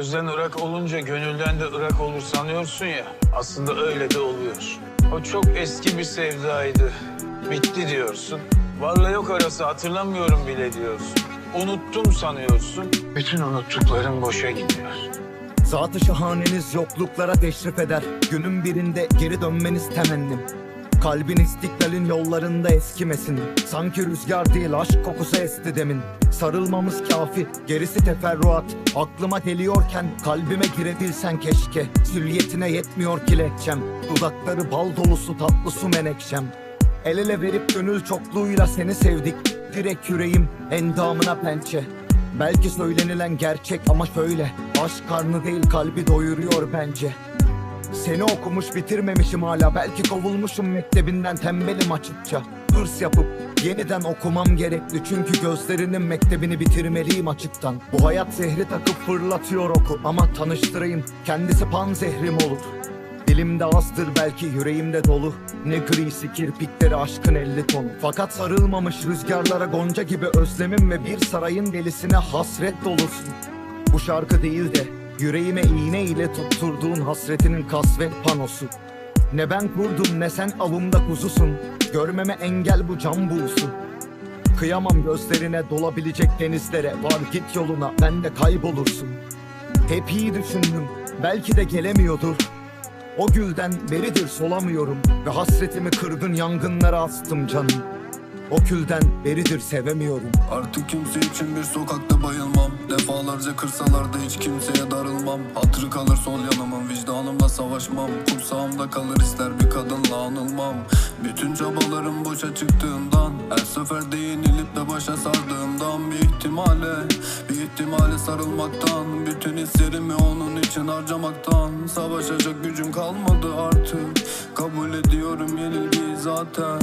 Gözden ırak olunca gönülden de ırak olur sanıyorsun ya. Aslında öyle de oluyor. O çok eski bir sevdaydı. Bitti diyorsun. Varla yok arası hatırlamıyorum bile diyorsun. Unuttum sanıyorsun. Bütün unuttukların boşa gidiyor. Zatı şahaneniz yokluklara teşrif eder Günün birinde geri dönmeniz temennim Kalbin istiklalin yollarında eskimesin. Sanki rüzgar değil aşk kokusu esti demin. Sarılmamız kafi gerisi teferruat. Aklıma geliyorken kalbime girebilsen keşke. Süliyetine yetmiyor ki lehçem Dudakları bal dolusu tatlı su menekşem. El ele verip gönül çokluğuyla seni sevdik. Direkt yüreğim endamına pençe. Belki söylenilen gerçek ama şöyle. Aşk karnı değil kalbi doyuruyor bence Seni okumuş bitirmemişim hala. Belki kovulmuşum mektebinden tembelim açıkça. Hırs yapıp yeniden okumam gerekli. Çünkü gözlerinin mektebini bitirmeliyim açıktan. Bu hayat zehri takıp fırlatıyor oku. Ama tanıştırayım kendisi pan zehrim olur. Dilimde azdır belki yüreğimde dolu. Ne grisi kirpikleri aşkın elli tonu Fakat sarılmamış rüzgarlara gonca gibi özlemim Ve bir sarayın delisine hasret dolusun. Bu şarkı değil de yüreğime iğne ile tutturduğun hasretinin kasvet panosu. Ne ben kurdum ne sen avımda kuzusun. Görmeme engel bu can buğusu. Kıyamam gözlerine dolabilecek denizlere. Var git yoluna ben de kaybolursun. Hep iyi düşündüm belki de gelemiyordur. O gülden beridir solamıyorum. Ve hasretimi kırgın yangınlara astım canım. O külden beridir sevemiyorum. Artık kimse için bir sokakta bayılmam Defalarca kırsalar da hiç kimseye darılmam. Hatırı kalır sol yanımın vicdanımla savaşmam. Kursağımda kalır ister bir kadınla anılmam. Bütün çabalarım boşa çıktığından Her sefer yenilip de başa sardığımdan Bir ihtimale, bir ihtimale sarılmaktan Bütün hislerimi onun için harcamaktan. Savaşacak gücüm kalmadı artık Kabul ediyorum yenilgiyi zaten